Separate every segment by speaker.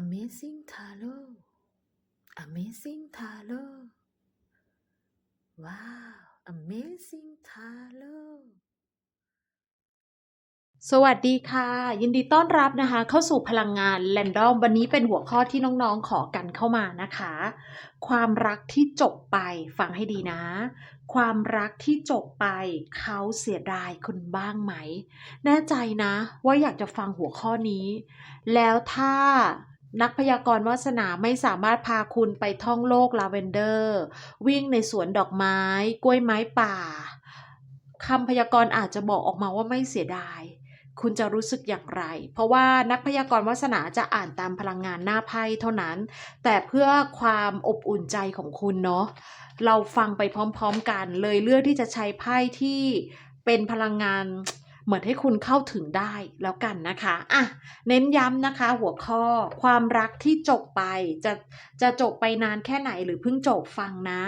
Speaker 1: Amazing Tarot Amazing Tarot ว้าว Amazing Tarot
Speaker 2: สวัสดีค่ะ ยินดีต้อนรับนะคะ เข้าสู่พลังงานแ a นดอมวันนี้เป็นหัวข้อที่น้องๆขอกันเข้ามานะคะ ความรักที่จบไปฟังให้ดีนะ ความรักที่จบไปเขาเสียดายคุณบ้างไหม แน่ใจนะว่าอยากจะฟังหัวข้อนี้ แล้วถ้า นักพยากรณ์วาสนาไม่สามารถพาคุณไปท่องโลกลาเวนเดอร์ วิ่งในสวนดอกไม้ กล้วยไม้ป่าคำพยากรณ์อาจจะบอกออกมาว่าไม่เสียดาย คุณจะรู้สึกอย่างไร เพราะว่านักพยากรณ์วาสนาจะอ่านตามพลังงานหน้าไพ่เท่านั้น แต่เพื่อความอบอุ่นใจของคุณเนาะเราฟังไปพร้อม ๆ กันเลยเลือกที่จะใช้ไพ่ที่เป็นพลังงาน เหมือนให้คุณเข้าถึงได้แล้วกันนะคะอะเน้นย้ำนะคะ หัวข้อความรักที่จบไปจะจะจบไปนานแค่ไหนหรือเพิ่งจบฟังนะ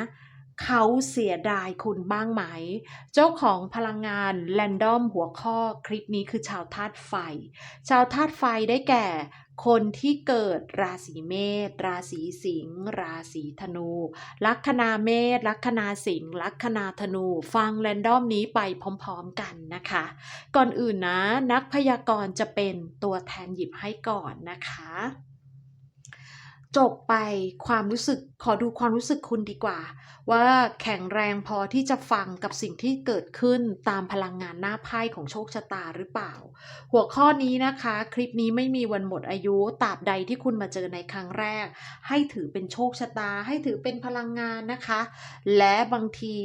Speaker 2: เขาเสียดายคุณบ้างไหม เจ้าของพลังงานแรนดอมหัวข้อคลิปนี้คือชาวธาตุไฟ ชาวธาตุไฟได้แก่ คนที่เกิดราศีเมษ ราศีสิงห์ ราศีธนู ลัคนาเมษ ลัคนาสิงห์ ลัคนาธนู ฟังแรนดอมนี้ไปพร้อมๆกันนะคะ ก่อนอื่นนะ นักพยากรณ์จะเป็นตัวแทนหยิบให้ก่อนนะคะ จบไปความรู้สึกขอดูความรู้สึกคุณดีกว่า ว่าแข็งแรงพอที่จะฟังกับสิ่งที่เกิดขึ้นตามพลังงานหน้าไพ่ของโชคชะตาหรือเปล่า หัวข้อนี้นะคะ คลิปนี้ไม่มีวันหมดอายุตราบใดที่คุณมาเจอในครั้งแรก ให้ถือเป็นโชคชะตา ให้ถือเป็นพลังงานนะคะ และบางที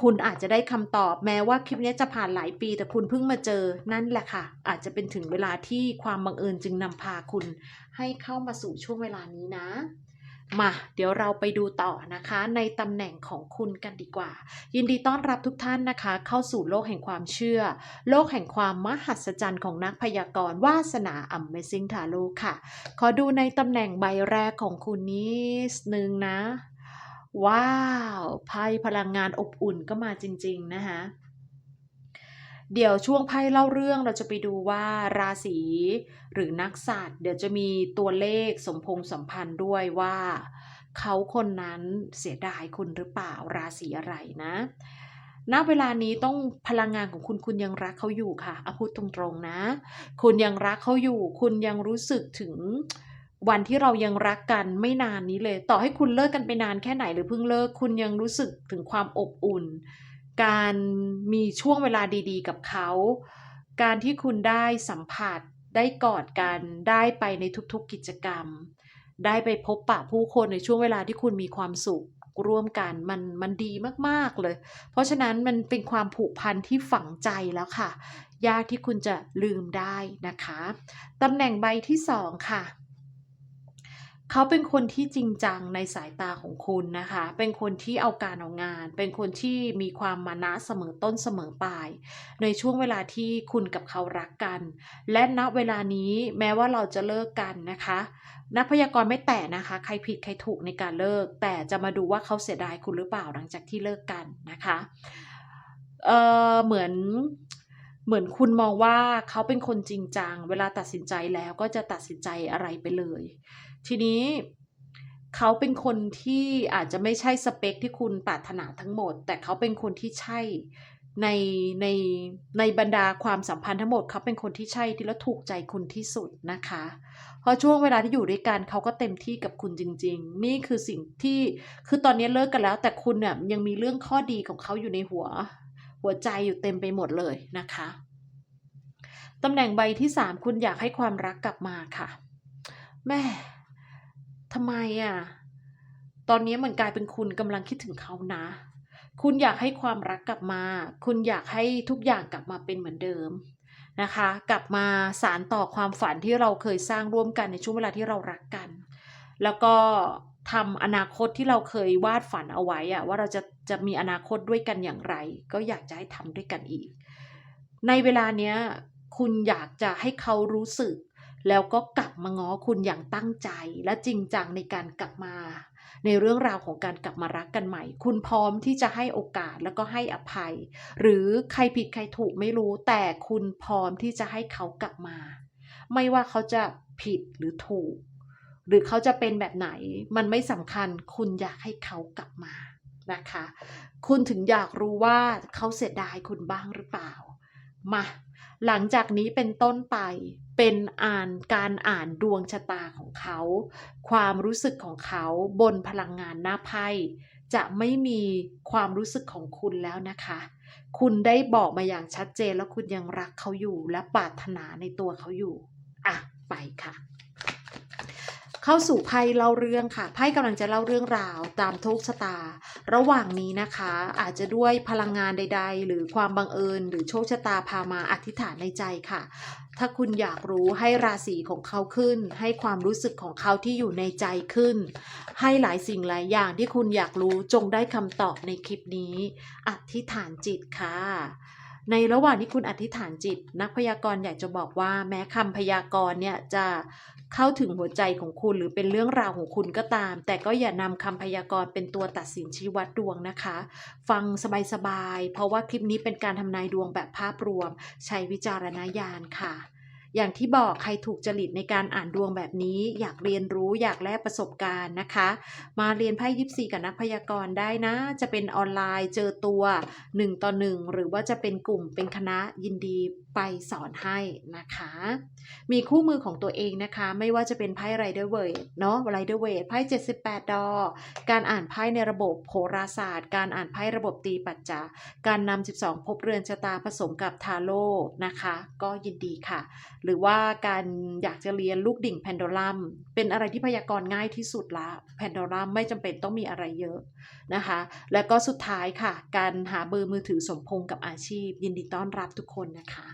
Speaker 2: คุณอาจจะได้คำตอบแม้ว่าคลิปนี้จะผ่านหลายปี แต่คุณเพิ่งมาเจอนั่นแหละค่ะ อาจจะเป็นถึงเวลาที่ความบังเอิญจึงนำพาคุณ ให้เข้ามาสู่ช่วงเวลานี้นะมาเดี๋ยวเราไปดูต่อนะคะ ในตำแหน่งของคุณกันดีกว่า ยินดีต้อนรับทุกท่านนะคะ เข้าสู่โลกแห่งความเชื่อ โลกแห่งความมหัศจรรย์ของนักพยากรณ์วาสนา Amazing Tarot ค่ะ ขอดูในตำแหน่งใบแรกของคุณนิดนึงนะ ว้าวไพ่พลังงานอบอุ่นก็มาจริง ๆ นะคะ เดี๋ยวช่วงไพ่เล่าเรื่องเราจะไปดูว่าราศีหรือนักศาสตร์เดี๋ยวจะมีตัวเลขสมพงษ์สัมพันธ์ด้วยว่า เขาคนนั้นเสียดายคุณหรือเปล่าราศีอะไรนะณเวลานี้ต้องพลังงานของคุณคุณยังรักเขาอยู่ค่ะเอาพูดตรงๆนะ คุณยังรักเขาอยู่ คุณยังรู้สึกถึงวันที่เรายังรักกันไม่นานนี้เลย ต่อให้คุณเลิกกันไปนานแค่ไหนหรือเพิ่งเลิก คุณยังรู้สึกถึงความอบอุ่น การมีช่วงเวลาดีๆ กับเขา การที่คุณได้สัมผัส ได้กอดกัน ได้ไปในทุกๆกิจกรรม ได้ไปพบปะผู้คนในช่วงเวลาที่คุณมีความสุขร่วมกันมันมันดีมากๆเลย เพราะฉะนั้นมันเป็นความผูกพันที่ฝังใจแล้วค่ะ ยากที่คุณจะลืมได้นะคะตำแหน่งใบที่สองค่ะ เขาเป็นคนที่จริงจังในสายตาของคุณนะคะ เป็นคนที่เอาการเอางาน เป็นคนที่มีความมานะเสมอต้นเสมอปลาย ในช่วงเวลาที่คุณกับเขารักกัน และณเวลานี้แม้ว่าเราจะเลิกกันนะคะ นักพยากรณ์ไม่แตะนะคะ ใครผิดใครถูกในการเลิก แต่จะมาดูว่าเขาเสียดายคุณหรือเปล่าหลังจากที่เลิกกันนะคะ เออเหมือนเหมือนคุณมองว่าเขาเป็นคนจริงจัง เวลาตัดสินใจแล้วก็จะตัดสินใจอะไรไปเลย ทีนี้เขาเป็นคนที่อาจจะไม่ใช่สเปคที่คุณปรารถนาทั้งหมด แต่เขาเป็นคนที่ใช่ในในในบรรดาความสัมพันธ์ทั้งหมดเขาเป็นคนที่ใช่ที่แล้วถูกใจคุณที่สุดนะคะ เพราะช่วงเวลาที่อยู่ด้วยกันเขาก็เต็มที่กับคุณจริง ๆ นี่คือสิ่งที่คือตอนนี้เลิกกันแล้ว แต่คุณเนี่ยยังมีเรื่องข้อดีของเขาอยู่ในหัว หัวใจอยู่เต็มไปหมดเลยนะคะตำแหน่งใบที่สามคุณอยากให้ความรักกลับมาค่ะแม่ ทำไมอะ ตอนนี้มือนกลายเป็นคุณกำลังคิดถึงเขานะ คุณอยากให้ความรักกลับมา คุณอยากให้ทุกอย่างกลับมาเป็นเหมือนเดิมนะคะ กลับมาสารต่อความฝันที่เราเคยสร้างร่วมกันในช่วงเวลาที่เรารักกัน แล้วก็ทำอนาคตที่เราเคยวาดฝันเอาไว้อะว่าเราจะจะมีอนาคตด้วยกันอย่างไร ก็อยากจะให้ทำด้วยกันอีก ในเวลาเนี้ยคุณอยากจะให้เขารู้สึก แล้วก็กลับมาง้อคุณอย่างตั้งใจและจริงจังในการกลับมา ในเรื่องราวของการกลับมารักกันใหม่ คุณพร้อมที่จะให้โอกาสแล้วก็ให้อภัย หรือใครผิดใครถูกไม่รู้ แต่คุณพร้อมที่จะให้เขากลับมา ไม่ว่าเขาจะผิดหรือถูก หรือเขาจะเป็นแบบไหน มันไม่สำคัญ คุณอยากให้เขากลับมานะคะ คุณถึงอยากรู้ว่าเขาเสียดายคุณบ้างหรือเปล่า มา หลังจากนี้เป็นต้นไป เป็นอ่านการอ่านดวงชะตาของเขา ความรู้สึกของเขาบนพลังงานหน้าไพ่จะไม่มีความรู้สึกของคุณแล้วนะคะ คุณได้บอกมาอย่างชัดเจนแล้วคุณยังรักเขาอยู่และปรารถนาในตัวเขาอยู่ อะ ไปค่ะ เข้าสู่ไพ่เล่าเรื่องค่ะไพ่กำลังจะเล่าเรื่องราวตามโชคชะตา ระหว่างนี้นะคะ อาจจะด้วยพลังงานใด ๆ หรือความบังเอิญ หรือโชคชะตาพามาอธิษฐานในใจค่ะ ถ้าคุณอยากรู้ให้ราศีของเขาขึ้น ให้ความรู้สึกของเขาที่อยู่ในใจขึ้น ให้หลายสิ่งหลายอย่างที่คุณอยากรู้จงได้คำตอบในคลิปนี้ อธิษฐานจิตค่ะในระหว่างที่คุณอธิษฐานจิต นักพยากรณ์อยากจะบอกว่าแม้คำพยากรณ์เนี่ยจะ เข้าถึงหัวใจของคุณหรือเป็นเรื่องราวของคุณก็ตาม แต่ก็อย่านำคำพยากรณ์เป็นตัวตัดสินชี้วัดดวงนะคะ ฟังสบายๆ เพราะว่าคลิปนี้เป็นการทำนายดวงแบบภาพรวม ใช้วิจารณญาณค่ะอย่างที่บอกใครถูกจริตในการอ่านดวงแบบนี้ อยากเรียนรู้อยากแลกประสบการณ์นะคะ มาเรียนไพ่ยิปซีกับนักพยากรณ์ได้นะ จะเป็นออนไลน์เจอตัว 1 ต่อ 1 หรือว่าจะเป็นกลุ่มเป็นคณะยินดีไปสอนให้นะคะ มีคู่มือของตัวเองนะคะ ไม่ว่าจะเป็นไพ่ไรเดอร์เวทเนาะไรเดอร์เวทไพ่78 ดอ การอ่านไพ่ในระบบโหราศาสตร์ การอ่านไพ่ระบบตีปัจจา การนำ12ภพเรือนชะตาผสมกับทาโร่นะคะ ก็ยินดีค่ะ หรือว่าการอยากจะเรียนลูกดิ่งแพนโดลัม เป็นอะไรที่พยากรณ์ง่ายที่สุดละแพนโดลัมไม่จำเป็นต้องมีอะไรเยอะนะคะ แล้วก็สุดท้ายค่ะ การหาเบอร์มือถือสมพงษ์กับอาชีพ ยินดีต้อนรับทุกคนนะคะ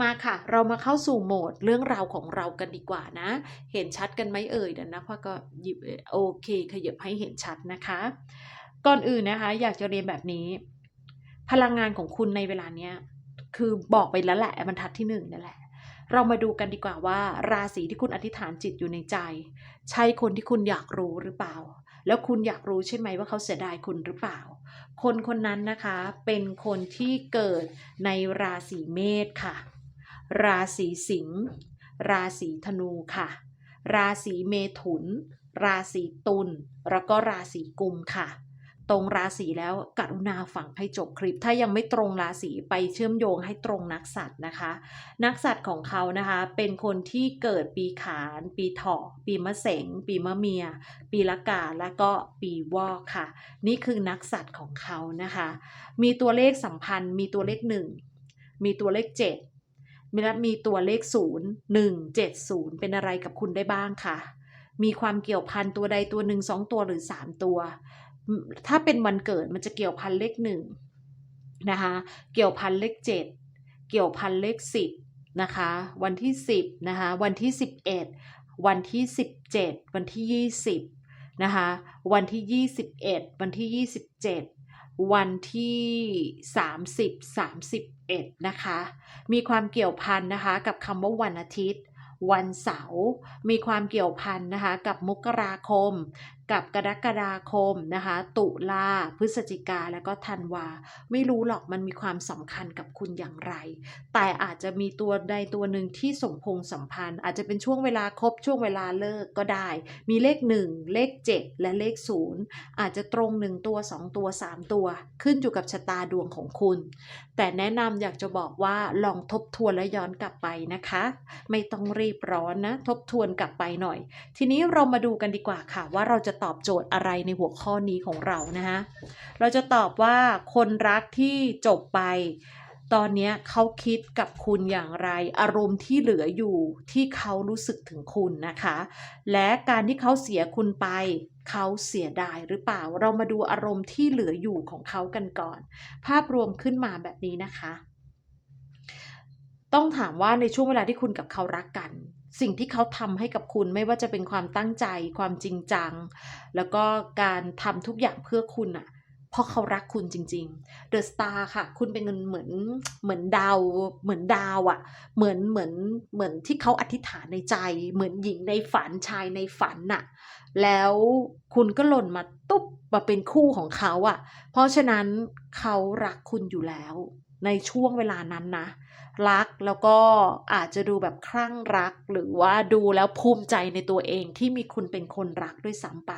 Speaker 2: มาค่ะ เรามาเข้าสู่โหมดเรื่องราวของเรากันดีกว่านะ เห็นชัดกันไหมเอ่ยเดี๋ยวนะพ่อก็หยิบโอเค ขยับให้เห็นชัดนะคะ ก่อนอื่นนะคะ อยากจะเรียนแบบนี้ พลังงานของคุณในเวลาเนี้ยคือบอกไปแล้วแหละบรรทัดที่หนึ่งนั่นแหละ เรามาดูกันดีกว่าว่า ราศีที่คุณอธิษฐานจิตอยู่ในใจ ใช่คนที่คุณอยากรู้หรือเปล่า แล้วคุณอยากรู้ใช่ไหมว่าเขาเสียดายคุณหรือเปล่า คนคนนั้นนะคะเป็นคนที่เกิดในราศีเมษค่ะ ราศีสิงห์ราศีธนูค่ะ ราศีเมถุน ราศีตุลแล้วก็ราศีกุมค่ะ ตรงราศีแล้วกรุณาฟังให้จบคลิป ถ้ายังไม่ตรงราศีไปเชื่อมโยงให้ตรงนักสัตว์นะคะ นักสัตว์ของเขานะคะ เป็นคนที่เกิดปีขาน ปีเถาะปีมะเสง ปีมะเมีย ปีละกาและก็ปีวอกค่ะ นี่คือนักสัตว์ของเขานะคะ มีตัวเลขสัมพันธ์ มีตัวเลขหนึ่งมีตัวเลขเจ็ด มีมีตัวเลข 0 1 7 0 เป็นอะไรกับคุณได้บ้างค่ะมีความเกี่ยวพันตัวใดตัวหนึ่งสองตัวหรือ3ตัว ถ้าเป็นวันเกิดมันจะเกี่ยวพันเลขหนึ่งนะคะ เกี่ยวพันเลข7เกี่ยวพันเลข10นะคะ วันที่10นะคะ วันที่11วันที่17วันที่20นะคะ วันที่21วันที่27 วันที่ 30 31 นะคะ มีความเกี่ยวพันนะคะกับคำว่าวันอาทิตย์ วันเสาร์มีความเกี่ยวพันนะคะกับมกราคม กับกรกฎาคมนะคะ ตุลาพฤศจิกาแล้วก็ธันวา ไม่รู้หรอกมันมีความสำคัญกับคุณอย่างไร แต่อาจจะมีตัวใดตัวหนึ่งที่สมพงสัมพันธ์ อาจจะเป็นช่วงเวลาครบช่วงเวลาเลิกก็ได้ มีเลข 1 เลข 7 และเลข 0 อาจจะตรง 1 ตัว 2 ตัว 3 ตัว ขึ้นอยู่กับชะตาดวงของคุณ แต่แนะนำอยากจะบอกว่าลองทบทวนและย้อนกลับไปนะคะ ไม่ต้องรีบร้อนนะ ทบทวนกลับไปหน่อย ทีนี้เรามาดูกันดีกว่าค่ะว่าเราจะตอบโจทย์อะไรในหัวข้อนี้ของเรานะคะเราจะตอบว่าคนรักที่จบไป ตอนนี้เขาคิดกับคุณอย่างไร อารมณ์ที่เหลืออยู่ที่เขารู้สึกถึงคุณนะคะ และการที่เขาเสียคุณไปเขาเสียดายหรือเปล่า เรามาดูอารมณ์ที่เหลืออยู่ของเขากันก่อน ภาพรวมขึ้นมาแบบนี้นะคะ ต้องถามว่าในช่วงเวลาที่คุณกับเขารักกัน สิ่งที่เขาทำให้กับคุณไม่ว่าจะเป็นความตั้งใจ ความจริงจัง แล้วก็การทำทุกอย่างเพื่อคุณอะเพราะเขารักคุณจริงๆ The Star ค่ะ คุณเป็นเหมือนเหมือนดาว เหมือนดาวอะเหมือนเหมือนเหมือนที่เขาอธิษฐานในใจ เหมือนหญิงในฝันชายในฝันน่ะ แล้วคุณก็หล่นมาตุ๊บมาเป็นคู่ของเขาอะเพราะฉะนั้นเขารักคุณอยู่แล้ว ในช่วงเวลานั้นนะ รักแล้วก็อาจจะดูแบบคลั่งรัก หรือว่าดูแล้วภูมิใจในตัวเองที่มีคุณเป็นคนรักด้วยซ้ำไป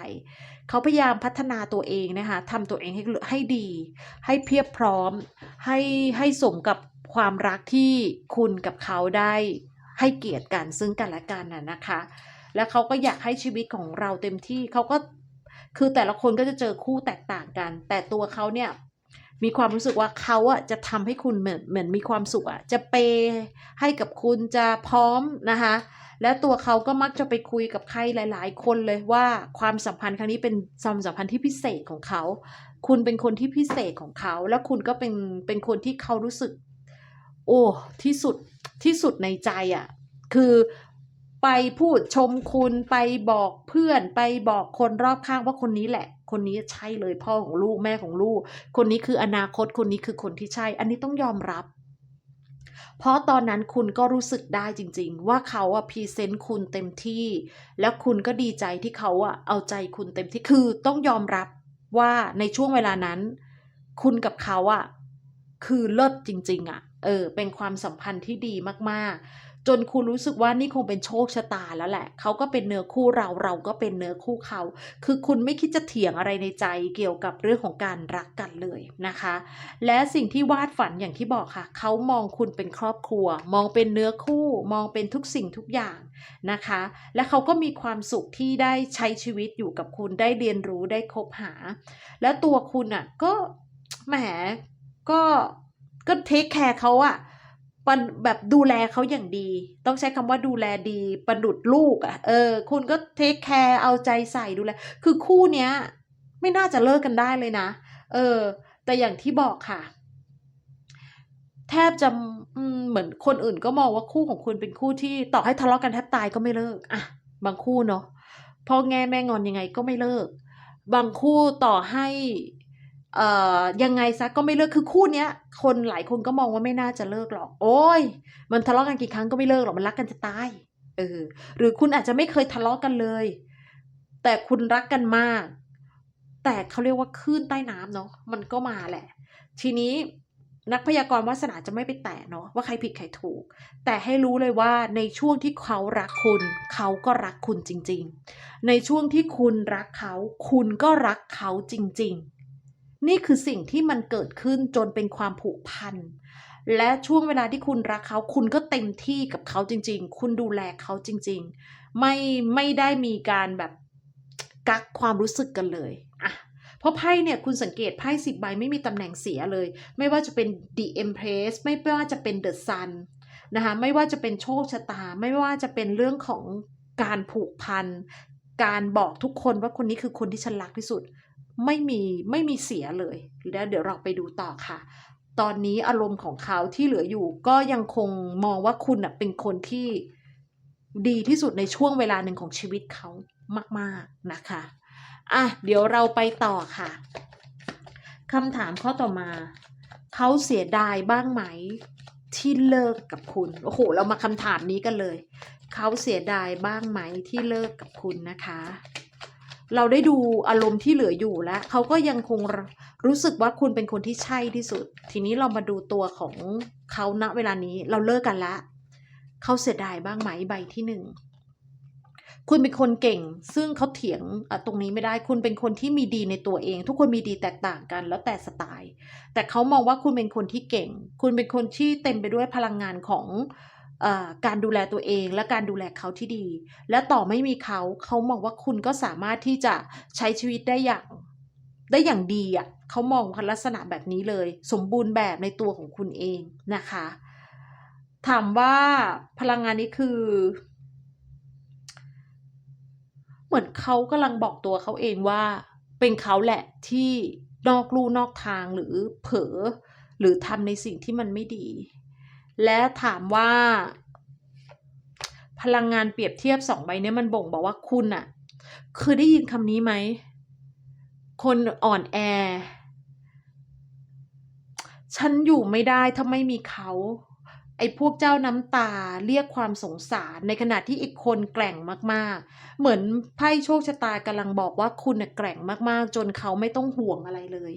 Speaker 2: เขาพยายามพัฒนาตัวเองนะคะทำตัวเองให้ให้ดี ให้เพียบพร้อม ให้ให้สมกับความรักที่คุณกับเขาได้ให้เกียรติกันซึ่งกันและกันน่ะนะคะ แล้วเขาก็อยากให้ชีวิตของเราเต็มที่เขาก็คือแต่ละคนก็จะเจอคู่แตกต่างกัน แต่ตัวเขาเนี่ย มีความรู้สึกว่าเขาอะจะทำให้คุณเหมือนเหมือนมีความสุขอะจะเปย์ให้กับคุณจะพร้อมนะคะและตัวเขาก็มักจะไปคุยกับใครหลาย ๆ คนเลยว่าความสัมพันธ์ครั้งนี้เป็นความสัมพันธ์ที่พิเศษของเขา คุณเป็นคนที่พิเศษของเขา แล้วคุณก็เป็นเป็นคนที่เขารู้สึก โอ้ที่สุดที่สุดในใจอะ่ะ คือไปพูดชมคุณไปบอกเพื่อนไปบอกคนรอบข้างว่าคนนี้แหละ คนนี้ใช่เลยพ่อของลูกแม่ของลูก คนนี้คืออนาคตคนนี้คือคนที่ใช่ อันนี้ต้องยอมรับ เพราะตอนนั้นคุณก็รู้สึกได้จริง ๆ ว่าเขาอะพรีเซนต์คุณเต็มที่ แล้วคุณก็ดีใจที่เขาอะเอาใจคุณเต็มที่คือต้องยอมรับว่าในช่วงเวลานั้น คุณกับเขาอะคือเลิศจริง ๆอะเออเป็นความสัมพันธ์ที่ดีมากๆ จนคุณรู้สึกว่านี่คงเป็นโชคชะตาแล้วแหละ เขาก็เป็นเนื้อคู่เราเราก็เป็นเนื้อคู่เขา คือคุณไม่คิดจะเถียงอะไรในใจเกี่ยวกับเรื่องของการรักกันเลยนะคะ และสิ่งที่วาดฝันอย่างที่บอกค่ะ เขามองคุณเป็นครอบครัว มองเป็นเนื้อคู่ มองเป็นทุกสิ่งทุกอย่างนะคะ และเขาก็มีความสุขที่ได้ใช้ชีวิตอยู่กับคุณได้เรียนรู้ได้คบหา และตัวคุณอะก็แหมก็ก็เทคแคร์เขาอะ ปันแบบดูแลเขาอย่างดี ต้องใช้คำว่าดูแลดีประดุดลูกอะเออ คุณก็เทคแคร์เอาใจใส่ดูแล คือคู่เนี้ย ไม่น่าจะเลิกกันได้เลยนะ เออ แต่อย่างที่บอกค่ะ แทบจะเหมือนคนอื่นก็มองว่าคู่ของคุณเป็นคู่ที่ต่อให้ทะเลาะกันแทบตายก็ไม่เลิกอะบางคู่เนาะพ่อแง่แม่งอนยังไงก็ไม่เลิก บางคู่ต่อให้ เอ่อยังไงซะก็ไม่เลิกคือคู่เนี้ย คนหลายคนก็มองว่าไม่น่าจะเลิกหรอก โอ้ย มันทะเลาะกันกี่ครั้งก็ไม่เลิกหรอกมันรักกันจะตายเออหรือคุณอาจจะไม่เคยทะเลาะกันเลย แต่คุณรักกันมาก แต่เขาเรียกว่าคลื่นใต้น้ำเนาะมันก็มาแหละ ทีนี้นักพยากรณ์วาสนาจะไม่ไปแตะเนาะว่าใครผิดใครถูก แต่ให้รู้เลยว่าในช่วงที่เขารักคุณ เขาก็รักคุณจริง ๆ ในช่วงที่คุณรักเขา คุณก็รักเขาจริง ๆ นี่คือสิ่งที่มันเกิดขึ้นจนเป็นความผูกพัน และช่วงเวลาที่คุณรักเขา คุณก็เต็มที่กับเขาจริง ๆ คุณดูแลเขาจริง ๆ ไม่ไม่ได้มีการแบบกักความรู้สึกกันเลยอะเพราะไพ่เนี่ยคุณสังเกตไพ่สิบใบไม่มีตำแหน่งเสียเลย ไม่ว่าจะเป็น The Empress ไม่ว่าจะเป็น The Sun นะคะไม่ว่าจะเป็นโชคชะตา ไม่ว่าจะเป็นเรื่องของการผูกพัน การบอกทุกคนว่าคนนี้คือคนที่ฉันรักที่สุด ไม่มีไม่มีเสียเลยแล้วเดี๋ยวเราไปดูต่อค่ะ ตอนนี้อารมณ์ของเขาที่เหลืออยู่ ก็ยังคงมองว่าคุณเป็นคนที่ดีที่สุดในช่วงเวลาหนึ่งของชีวิตเขามากๆนะคะอะเดี๋ยวเราไปต่อค่ะคำถามข้อต่อมา เขาเสียดายบ้างไหมที่เลิกกับคุณ โอ้โห เรามาคำถามนี้กันเลย เขาเสียดายบ้างไหมที่เลิกกับคุณนะคะ เราได้ดูอารมณ์ที่เหลืออยู่แล้วเขาก็ยังคงรู้สึกว่าคุณเป็นคนที่ใช่ที่สุด ทีนี้เรามาดูตัวของเขาณเวลานี้เราเลิกกันล้วเขาเสียดายบ้างไหมใบที่หนึ่งคุณเป็นคนเก่ง ซึ่งเขาเถียงตรงนี้ไม่ได้ คุณเป็นคนที่มีดีในตัวเอง ทุกคนมีดีแตกต่างกันแล้วแต่สไตล์ แต่เขามองว่าคุณเป็นคนที่เก่ง คุณเป็นคนที่เต็มไปด้วยพลังงานของ การดูแลตัวเองและการดูแลเขาที่ดี และต่อไม่มีเขาเขามองว่าคุณก็สามารถที่จะใช้ชีวิตได้อย่างได้อย่างดีอะเขามองลักษณะแบบนี้เลย สมบูรณ์แบบในตัวของคุณเองนะคะ ถามว่าพลังงานนี้คือ เหมือนเขากำลังบอกตัวเขาเองว่า เป็นเขาแหละที่นอกลู่นอกทางหรือเผลอหรือทำในสิ่งที่มันไม่ดี และถามว่า พลังงานเปรียบเทียบสองใบเนี้ยมันบ่งบอกว่าคุณอะเคยได้ยินคำนี้ไหม คนอ่อนแอ ฉันอยู่ไม่ได้ถ้าไม่มีเขา ไอ้พวกเจ้าน้ำตาเรียกความสงสาร ในขณะที่อีกคนแกร่งมากๆ เหมือนไพ่โชคชะตากำลังบอกว่าคุณน่ะแกร่งมากๆ จนเขาไม่ต้องห่วงอะไรเลย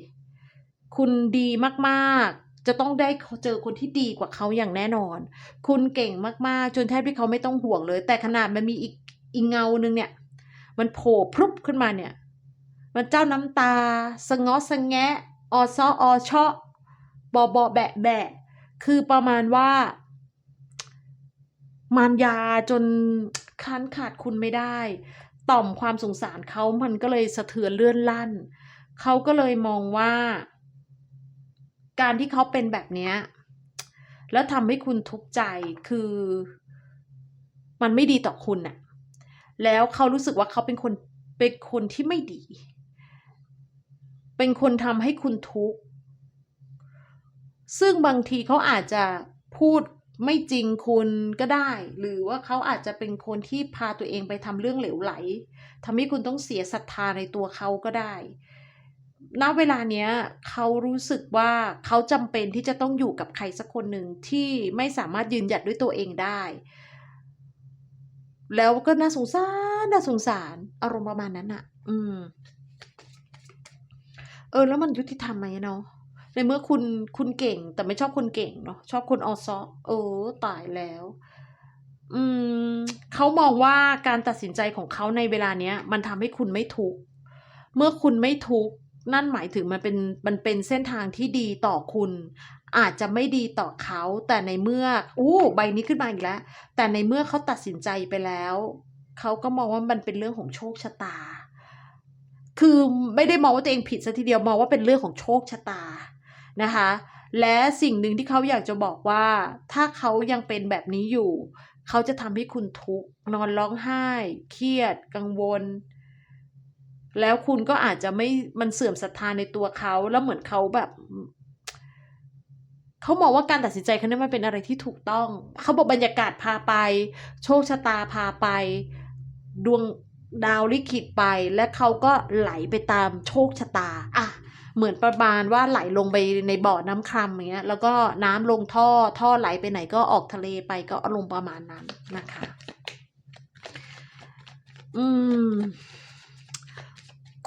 Speaker 2: คุณดีมากๆ จะต้องได้เจอคนที่ดีกว่าเขาอย่างแน่นอน คุณเก่งมากๆ จนแทบที่เขาไม่ต้องห่วงเลย แต่ขนาดมันมีอีกอีกเงาหนึ่งเนี่ย มันโผล่พรุบขึ้นมาเนี่ย มันเจ้าน้ำตา สงอสะแงะออซอออชอบอบอแบะแบะ คือประมาณว่า มารยาจนค้านขาดคุณไม่ได้ ต่อมความสงสารเขามันก็เลยสะเทือนเลื่อนลั่น เขาก็เลยมองว่า การที่เขาเป็นแบบเนี้ยแล้วทำให้คุณทุกข์ใจคือ มันไม่ดีต่อคุณน่ะ แล้วเขารู้สึกว่าเขาเป็นคนเป็นคนที่ไม่ดี เป็นคนทำให้คุณทุกข์ ซึ่งบางทีเขาอาจจะพูดไม่จริงคุณก็ได้ หรือว่าเขาอาจจะเป็นคนที่พาตัวเองไปทำเรื่องเหลวไหลทำให้คุณต้องเสียศรัทธาในตัวเขาก็ได้ ณเวลาเนี้ยเขารู้สึกว่าเขาจำเป็นที่จะต้องอยู่กับใครสักคนหนึ่งที่ไม่สามารถยืนหยัดด้วยตัวเองได้ แล้วก็น่าสงสาร น่าสงสาร อารมณ์ประมาณนั้นอะอืม เออ แล้วมันยุติธรรมไหมเนาะในเมื่อคุณคุณเก่ง แต่ไม่ชอบคนเก่งเนาะชอบคนออซอเออตายแล้ว อืมเขามองว่าการตัดสินใจของเขาในเวลาเนี้ย มันทำให้คุณไม่ทุกข์เมื่อคุณไม่ทุกข์ นั่นหมายถึงมันเป็นมันเป็นเส้นทางที่ดีต่อคุณ อาจจะไม่ดีต่อเขา แต่ในเมื่ออู้ใบนี้ขึ้นมาอีกแล้ว แต่ในเมื่อเขาตัดสินใจไปแล้วเขาก็มองว่ามันเป็นเรื่องของโชคชะตา คือไม่ได้มองว่าตัวเองผิดซะทีเดียวมองว่าเป็นเรื่องของโชคชะตานะคะ และสิ่งหนึ่งที่เขาอยากจะบอกว่า ถ้าเขายังเป็นแบบนี้อยู่ เขาจะทำให้คุณทุกข์นอนร้องไห้ เครียด กังวล แล้วคุณก็อาจจะไม่มันเสื่อมศรัทธาในตัวเขาแล้วเหมือนเขาแบบเขามองว่าการตัดสินใจครั้งนี้มันเป็นอะไรที่ถูกต้องเขาบอกบรรยากาศพาไป โชคชะตาพาไป ดวงดาวลิขิตไป และเขาก็ไหลไปตามโชคชะตาอะเหมือนประมาณว่าไหลลงไปในบ่อน้ำคร่ำอย่างเงี้ย แล้วก็น้ำลงท่อ ท่อไหลไปไหนก็ออกทะเลไปก็อารมณ์ประมาณนั้นนะคะ อืม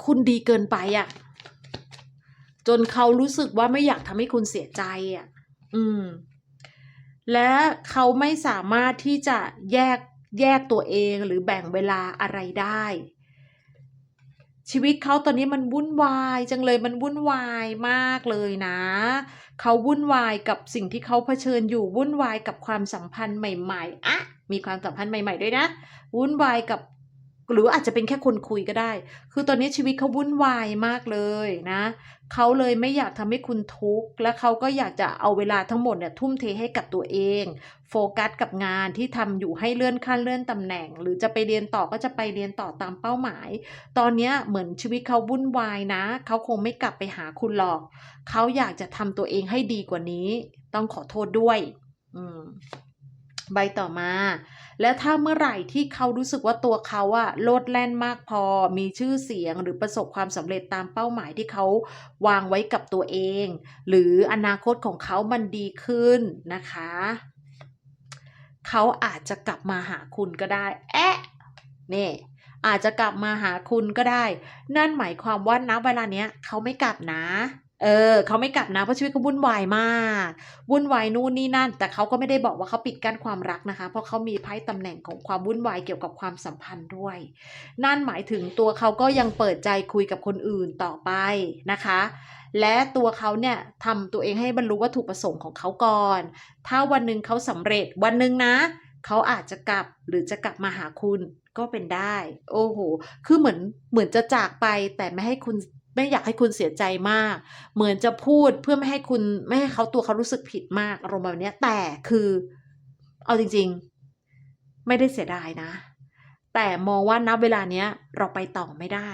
Speaker 2: คุณดีเกินไปอะ่ะ จนเขารู้สึกว่าไม่อยากทำให้คุณเสียใจอะ่ะ อืม และเขาไม่สามารถที่จะแยกแยกตัวเองหรือแบ่งเวลาอะไรได้ ชีวิตเขาตอนนี้มันวุ่นวาย จังเลยมันวุ่นวายมากเลยนะ เขาวุ่นวายกับสิ่งที่เขาเผชิญอยู่วุ่นวายกับความสัมพันธ์ใหม่ๆอะมีความสัมพันธ์ใหม่ ๆด้วยนะ วุ่นวายกับ หรืออาจจะเป็นแค่คนคุยก็ได้ คือตอนนี้ชีวิตเขาวุ่นวายมากเลยนะ เขาเลยไม่อยากทำให้คุณทุกข์ และเขาก็อยากจะเอาเวลาทั้งหมดเนี่ยทุ่มเทให้กับตัวเอง โฟกัสกับงานที่ทำอยู่ให้เลื่อนขั้นเลื่อนตำแหน่ง หรือจะไปเรียนต่อก็จะไปเรียนต่อตามเป้าหมาย ตอนนี้เหมือนชีวิตเขาวุ่นวายนะ เขาคงไม่กลับไปหาคุณหรอก เขาอยากจะทำตัวเองให้ดีกว่านี้ ต้องขอโทษด้วย อืม ใบต่อมา แล้วถ้าเมื่อไหร่ที่เขารู้สึกว่าตัวเขาอะโลดแล่นมากพอ มีชื่อเสียงหรือประสบความสำเร็จตามเป้าหมายที่เขาวางไว้กับตัวเอง หรืออนาคตของเขามันดีขึ้นนะคะ เขาอาจจะกลับมาหาคุณก็ได้ แอะนี่อาจจะกลับมาหาคุณก็ได้ นั่นหมายความว่าณเวลาเนี้ยเขาไม่กลับนะ เออเขาไม่กลับนะเพราะชีวิตเขาวุ่นวายมากวุ่นวายนู่นนี่นั่น แต่เขาก็ไม่ได้บอกว่าเขาปิดกั้นความรักนะคะ เพราะเขามีไพ่ตำแหน่งของความวุ่นวายเกี่ยวกับความสัมพันธ์ด้วย นั่นหมายถึงตัวเขาก็ยังเปิดใจคุยกับคนอื่นต่อไปนะคะ และตัวเขาเนี่ยทำตัวเองให้บรรลุวัตถุประสงค์ของเขาก่อน ถ้าวันหนึ่งเขาสำเร็จวันหนึ่งนะเขาอาจจะกลับหรือจะกลับมาหาคุณก็เป็นได้ โอ้โห คือเหมือนเหมือนจะจากไปแต่ไม่ให้คุณ ไม่อยากให้คุณเสียใจมาก เหมือนจะพูดเพื่อไม่ให้คุณไม่ให้เขาตัวเขารู้สึกผิดมากอารมณ์แบบนี้แต่คือ เอาจริง ๆ ไม่ได้เสียดายนะ แต่มองว่าณเวลาเนี้ย เราไปต่อไม่ได้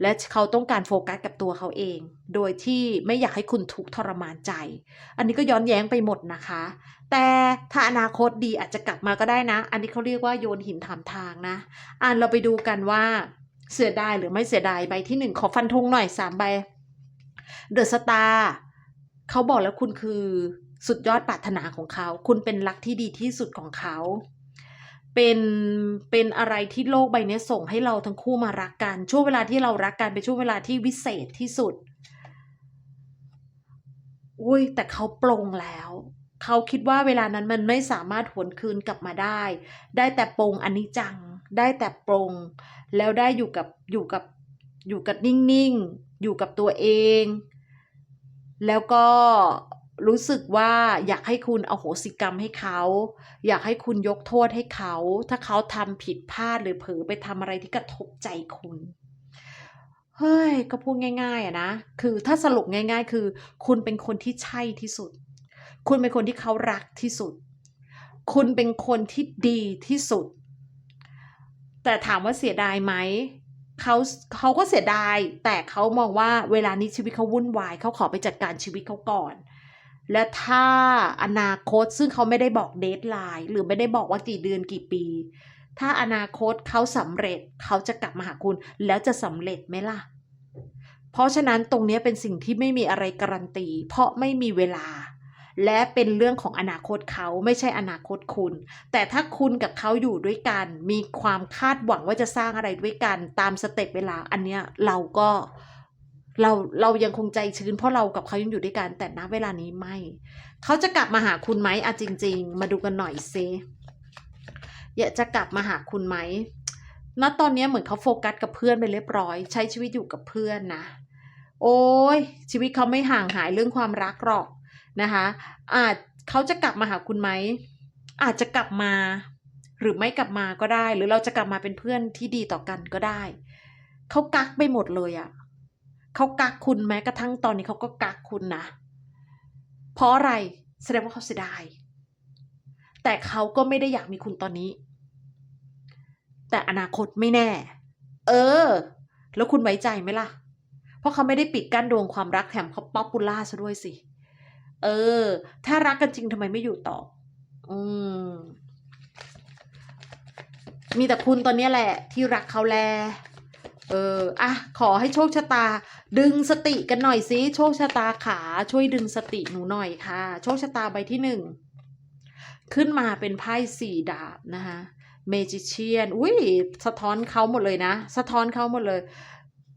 Speaker 2: และเขาต้องการโฟกัสกับตัวเขาเอง โดยที่ไม่อยากให้คุณทุกทรมานใจ อันนี้ก็ย้อนแย้งไปหมดนะคะ แต่ถ้าอนาคตดีอาจจะกลับมาก็ได้นะ อันนี้เขาเรียกว่าโยนหินถามทางนะอ่านเราไปดูกันว่า เสียดายหรือไม่เสียดายใบที่หนึ่งขอฟันธงหน่อยสามใบเดอะสตาร์เขาบอกแล้วคุณคือสุดยอดปรารถนาของเขา คุณเป็นรักที่ดีที่สุดของเขา เป็นเป็นอะไรที่โลกใบนี้ส่งให้เราทั้งคู่มารักกัน ช่วงเวลาที่เรารักกันเป็นช่วงเวลาที่วิเศษที่สุดอุ้ยแต่เขาปลงแล้ว เขาคิดว่าเวลานั้นมันไม่สามารถหวนคืนกลับมาได้ ได้แต่ปลงอันนี้จัง ได้แต่ปลง แล้วได้อยู่กับอยู่กับอยู่กับนิ่งๆ อยู่กับตัวเอง แล้วก็รู้สึกว่าอยากให้คุณเอโหสิกรรมให้เขา อยากให้คุณยกโทษให้เขา ถ้าเขาทำผิดพลาดหรือเผลอไปทำอะไรที่กระทบใจคุณ เฮ้ย ก็พูดง่ายๆอะนะ คือถ้าสรุปง่าย ๆ คือ คุณเป็นคนที่ใช่ที่สุด คุณเป็นคนที่เขารักที่สุด คุณเป็นคนที่ดีที่สุด แต่ถามว่าเสียดายไหมเขาเขาก็เสียดาย แต่เขามองว่าเวลานี้ชีวิตเขาวุ่นวายเขาขอไปจัดการชีวิตเขาก่อน และถ้าอนาคตซึ่งเขาไม่ได้บอกเดทไลน์หรือไม่ได้บอกว่ากี่เดือนกี่ปี ถ้าอนาคตเขาสำเร็จเขาจะกลับมาหาคุณ แล้วจะสำเร็จไหมล่ะ เพราะฉะนั้นตรงนี้เป็นสิ่งที่ไม่มีอะไรการันตี เพราะไม่มีเวลา และเป็นเรื่องของอนาคตเขาไม่ใช่อนาคตคุณ แต่ถ้าคุณกับเขาอยู่ด้วยกัน มีความคาดหวังว่าจะสร้างอะไรด้วยกัน ตามสเต็ปเวลาอันเนี้ยเราก็เราเรายังคงใจชื้นเพราะเรากับเขายังอยู่ด้วยกัน แต่ณเวลานี้ไม่ เขาจะกลับมาหาคุณไหมอะจริง ๆ มาดูกันหน่อยซิอยากจะกลับมาหาคุณไหมณตอนนี้เหมือนเขาโฟกัสกับเพื่อนไปเรียบร้อย ใช้ชีวิตอยู่กับเพื่อนนะ โอ้ยชีวิตเขาไม่ห่างหายเรื่องความรักหรอก นะคะอาจเขาจะกลับมาหาคุณไหมอาจจะกลับมา หรือไม่กลับมาก็ได้ หรือเราจะกลับมาเป็นเพื่อนที่ดีต่อกันก็ได้เขากักไปหมดเลยอะ่ะเขากักคุณแม้กระทั่งตอนนี้เขาก็กักคุณนะเพราะอะไรแสดงว่าเขาเสียดายแต่เขาก็ไม่ได้อยากมีคุณตอนนี้ แต่อนาคตไม่แน่ เออ แล้วคุณไว้ใจไหมล่ะ เพราะเขาไม่ได้ปิดกั้นดวงความรักแถมเขาป๊อปปูล่าซะด้วยสิ เออ ถ้ารักกันจริงทำไมไม่อยู่ต่อ อืม มีแต่คุณตอนนี้แหละ ที่รักเขาแล เออ อะ ขอให้โชคชะตา ดึงสติกันหน่อยสิ โชคชะตาขาช่วยดึงสติหนูหน่อยค่ะ โชคชะตาใบที่หนึ่ง ขึ้นมาเป็นไพ่สี่ดาบนะคะเมจิเชียน อุ้ย สะท้อนเขาหมดเลยนะ สะท้อนเขาหมดเลย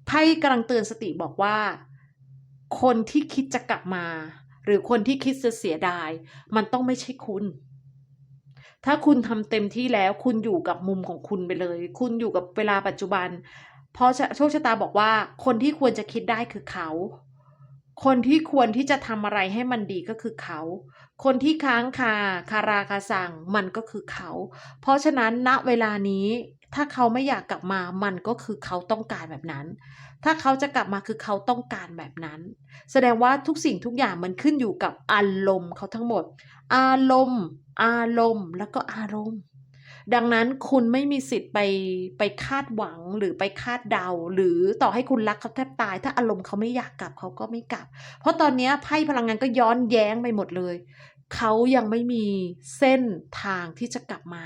Speaker 2: ไพ่กำลังเตือนสติบอกว่า คนที่คิดจะกลับมา หรือคนที่คิดจะเสียดาย มันต้องไม่ใช่คุณ ถ้าคุณทำเต็มที่แล้ว คุณอยู่กับมุมของคุณไปเลย คุณอยู่กับเวลาปัจจุบัน เพราะโชคชะตาบอกว่า คนที่ควรจะคิดได้คือเขา คนที่ควรที่จะทำอะไรให้มันดีก็คือเขา คนที่ค้างคาคาราคาสั่งมันก็คือเขา เพราะฉะนั้นณเวลานี้ ถ้าเขาไม่อยากกลับมา มันก็คือเขาต้องการแบบนั้น ถ้าเขาจะกลับมาคือเขาต้องการแบบนั้น แสดงว่าทุกสิ่งทุกอย่างมันขึ้นอยู่กับอารมณ์เขาทั้งหมด อารมณ์ อารมณ์ แล้วก็อารมณ์ ดังนั้นคุณไม่มีสิทธิ์ไปไปคาดหวังหรือไปคาดเดา หรือต่อให้คุณรักเขาแทบตาย ถ้าอารมณ์เขาไม่อยากกลับเขาก็ไม่กลับ เพราะตอนนี้ไพ่พลังงานก็ย้อนแย้งไปหมดเลย เขายังไม่มีเส้นทางที่จะกลับมา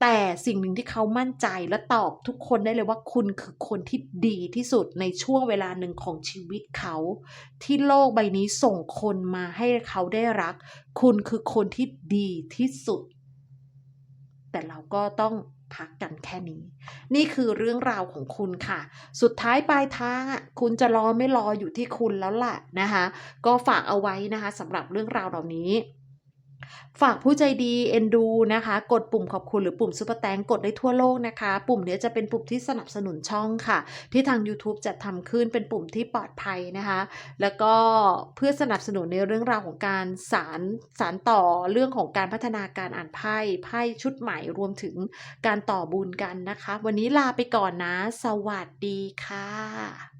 Speaker 2: แต่สิ่งหนึ่งที่เขามั่นใจและตอบทุกคนได้เลยว่าคุณคือคนที่ดีที่สุดในช่วงเวลาหนึ่งของชีวิตเขา ที่โลกใบนี้ส่งคนมาให้เขาได้รัก คุณคือคนที่ดีที่สุด แต่เราก็ต้องพักกันแค่นี้ นี่คือเรื่องราวของคุณค่ะ สุดท้ายปลายทางอะคุณจะรอไม่รออยู่ที่คุณแล้วล่ะนะคะ ก็ฝากเอาไว้นะคะสำหรับเรื่องราวเหล่านี้ ฝากผู้ใจดีเอ็นดูนะคะ กดปุ่มขอบคุณหรือปุ่มซุปเปอร์แตงกดได้ทั่วโลกนะคะ ปุ่มนี้จะเป็นปุ่มที่สนับสนุนช่องค่ะ ที่ทาง YouTube จัดทำขึ้นเป็นปุ่มที่ปลอดภัยนะคะ แล้วก็เพื่อสนับสนุนในเรื่องราวของการสารสารต่อเรื่องของการพัฒนาการอ่านไพ่ไพ่ชุดใหม่รวมถึงการต่อบุญกันนะคะ วันนี้ลาไปก่อนนะ สวัสดีค่ะ